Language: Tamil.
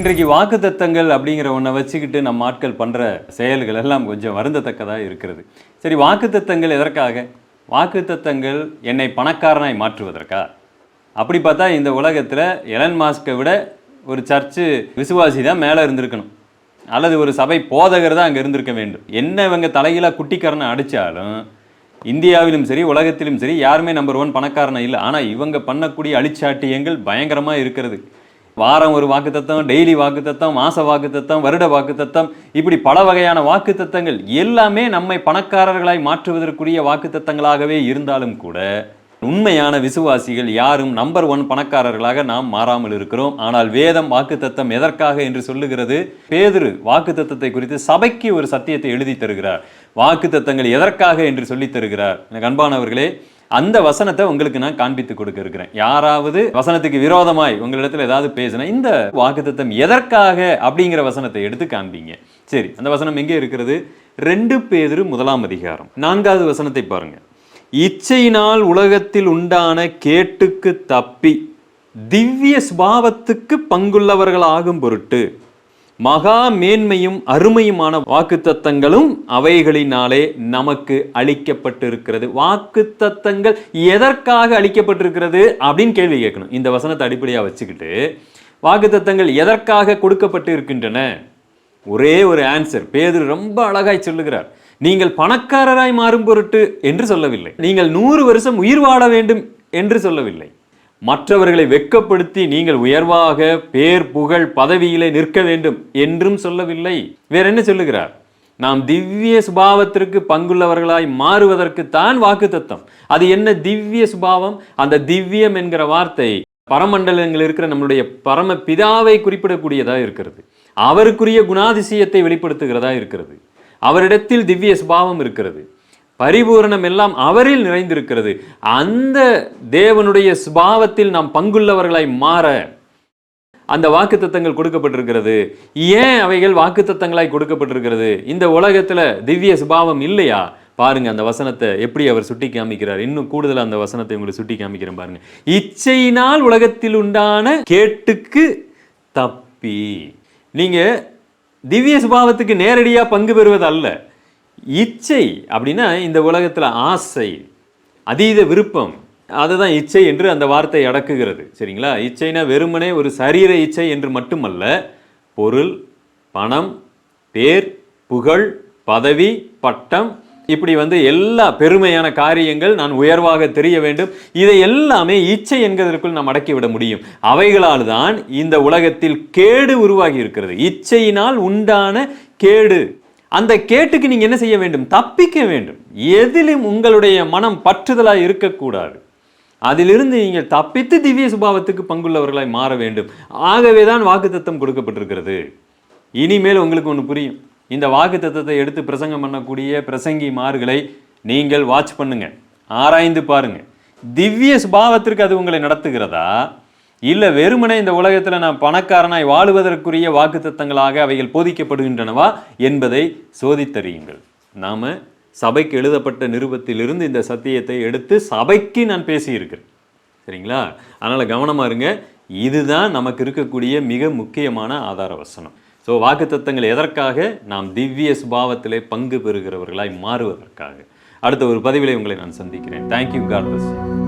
இன்றைக்கு வாக்குத்தத்தங்கள் அப்படிங்கிற ஒன்றை வச்சுக்கிட்டு நம்ம ஆட்கள் பண்ணுற செயல்கள் எல்லாம் கொஞ்சம் வருந்தத்தக்கதாக இருக்கிறது. சரி வாக்குத்தத்தங்கள் எதற்காக? வாக்குத்தத்தங்கள் என்னை பணக்காரனாய் மாற்றுவதற்கா? அப்படி பார்த்தா இந்த உலகத்தில் எலன் மாஸ்கை விட ஒரு சர்ச்சு விசுவாசி தான் மேலே இருந்திருக்கணும். அல்லது ஒரு சபை போதகர் தான் அங்கே இருந்திருக்க வேண்டும். என்ன இவங்க தலைகீழாக குட்டிக்காரனை அடித்தாலும் இந்தியாவிலும் சரி உலகத்திலும் சரி யாருமே நம்பர் ஒன் பணக்காரனை இல்லை. ஆனால் இவங்க பண்ணக்கூடிய அழிச்சாட்டியங்கள் பயங்கரமாக இருக்கிறது. வாரம் ஒரு வாக்குத்தத்தம் டெய்லி வாக்குத்தத்தம் மாச வாக்குத்தத்தம் வருட வாக்குத்தத்தம் இப்படி பல வகையான வாக்குத்தத்தங்கள் எல்லாமே நம்மை பணக்காரர்களாய் மாற்றுவதற்குரிய வாக்குத்தத்தங்களாகவே இருந்தாலும் கூட உண்மையான விசுவாசிகள் யாரும் நம்பர் ஒன் பணக்காரர்களாக நாம் மாறாமல் இருக்கிறோம். ஆனால் வேதம் வாக்குத்தத்தம் எதற்காக என்று சொல்லுகிறது? பேதுரு வாக்குத்தத்தத்தை குறித்து சபைக்கு ஒரு சத்தியத்தை எழுதி தருகிறார். வாக்குத்தத்தங்கள் எதற்காக என்று சொல்லித் தருகிறார். எனக்கு அன்பானவர்களே அந்த வசனத்தை உங்களுக்கு நான் காண்பித்து கொடுக்க இருக்கிறேன் யாராவது வசனத்துக்கு விரோதமாய் உங்களிடத்துல ஏதாவது பேசினா இந்த வாக்குத்தத்தம் எதற்காக அப்படிங்கிற வசனத்தை எடுத்து காண்பீங்க. சரி அந்த வசனம் எங்கே இருக்கிறது? ரெண்டு பேதுரு முதலாம் அதிகாரம் நான்காவது வசனத்தை பாருங்க. இச்சையினால் உலகத்தில் உண்டான கேட்டுக்கு தப்பி திவ்ய சுபாவத்துக்கு பங்குள்ளவர்களாகும் பொருட்டு மகா மேன்மையும் அருமையுமான வாக்குத்தத்தங்களும் அவைகளினாலே நமக்கு அளிக்கப்பட்டிருக்கிறது. வாக்குத்தத்தங்கள் எதற்காக அளிக்கப்பட்டிருக்கிறது அப்படின்னு கேள்வி கேட்கணும். இந்த வசனத்தை அடிப்படையாக வச்சுக்கிட்டு வாக்குத்தத்தங்கள் எதற்காக கொடுக்கப்பட்டு இருக்கின்றன ஒரே ஒரு ஆன்சர் பேது ரொம்ப அழகாய் சொல்லுகிறார். நீங்கள் பணக்காரராய் மாறும் பொருட்டு என்று சொல்லவில்லை. நீங்கள் நூறு வருஷம் உயிர் வாழ வேண்டும் என்று சொல்லவில்லை. மற்றவர்களை வெக்கப்படுத்தி நீங்கள் உயர்வாக பேர் புகழ் பதவியிலே நிற்க வேண்டும் என்றும் சொல்லவில்லை. வேற என்ன சொல்லுகிறார்? நாம் திவ்ய சுபாவத்திற்கு பங்குள்ளவர்களாய் மாறுவதற்கு தான் வாக்குத்தத்தம் அது என்ன திவ்ய சுபாவம்? அந்த திவ்யம் என்கிற வார்த்தை பரமண்டலங்கள் இருக்கிற நம்மளுடைய பரம பிதாவை குறிப்பிடக்கூடியதா இருக்கிறது. அவருக்குரிய குணாதிசயத்தை வெளிப்படுத்துகிறதா இருக்கிறது. அவரிடத்தில் திவ்ய சுபாவம் இருக்கிறது. பரிபூரணம் எல்லாம் அவரில் நிறைந்திருக்கிறது. அந்த தேவனுடைய சுபாவத்தில் நாம் பங்குள்ளவர்களாய் மாற அந்த வாக்குத்தத்தங்கள் கொடுக்கப்பட்டிருக்கிறது. ஏன் அவைகள் வாக்குத்தத்தங்களாய் கொடுக்கப்பட்டிருக்கிறது? இந்த உலகத்துல திவ்ய சுபாவம் இல்லையா? பாருங்க அந்த வசனத்தை எப்படி அவர் சுட்டி காமிக்கிறார். இன்னும் கூடுதலா அந்த வசனத்தை உங்களுக்கு சுட்டி காமிக்கிறேன் பாருங்க. இச்சையினால் உலகத்தில் உண்டான கேட்டுக்கு தப்பி. நீங்க திவ்ய சுபாவத்துக்கு நேரடியாக பங்கு பெறுவது அல்ல இச்சை அப்படின்னா இந்த உலகத்தில் ஆசை அதீத விருப்பம் அதுதான் இச்சை என்று அந்த வார்த்தை அடக்குகிறது. சரிங்களா? இச்சைனா வெறுமனே ஒரு சரீர இச்சை என்று மட்டுமல்ல பொருள் பணம் பேர் புகழ் பதவி பட்டம் இப்படி வந்து எல்லா பெருமையான காரியங்கள் நான் உயர்வாக தெரிய வேண்டும். இதை எல்லாமே இச்சை என்கிறதற்குள் நாம் அடக்கிவிட முடியும். அவைகளால் தான் இந்த உலகத்தில் கேடு உருவாகி இருக்கிறது. இச்சையினால் உண்டான கேடு. அந்த கேட்டுக்கு நீங்க என்ன செய்ய வேண்டும்? தப்பிக்க வேண்டும். எதிலும் உங்களுடைய மனம் பற்றுதலாக இருக்கக்கூடாது. அதிலிருந்து நீங்கள் தப்பித்து திவ்ய சுபாவத்துக்கு பங்குள்ளவர்களாய் மாற வேண்டும். ஆகவே தான் வாக்குத்தத்தம் கொடுக்கப்பட்டிருக்கிறது. இனிமேல் உங்களுக்கு ஒன்று புரியும். இந்த வாக்குத்தத்தத்தை எடுத்து பிரசங்கம் பண்ணக்கூடிய பிரசங்கிமார்களை நீங்கள் வாட்ச் பண்ணுங்க. ஆராய்ந்து பாருங்க. திவ்ய சுபாவத்திற்கு அது உங்களை நடத்துகிறதா? இல்லை வெறுமனே இந்த உலகத்தில் நான் பணக்காரனாய் வாழுவதற்குரிய வாக்குத்தத்தங்களாக அவைகள் போதிக்கப்படுகின்றனவா என்பதை சோதித்தறியுங்கள். நாம் சபைக்கு எழுதப்பட்ட நிருபத்திலிருந்து இந்த சத்தியத்தை எடுத்து சபைக்கு நான் பேசியிருக்கிறேன். சரிங்களா? அதனால் கவனமாக இருங்க. இதுதான் நமக்கு இருக்கக்கூடிய மிக முக்கியமான ஆதார வசனம். ஸோ வாக்குத்தத்தங்கள் எதற்காக? நாம் திவ்ய சுபாவத்திலே பங்கு பெறுகிறவர்களாய் மாறுவதற்காக. அடுத்த ஒரு பதிவிலை உங்களை நான் சந்திக்கிறேன். Thank you God plus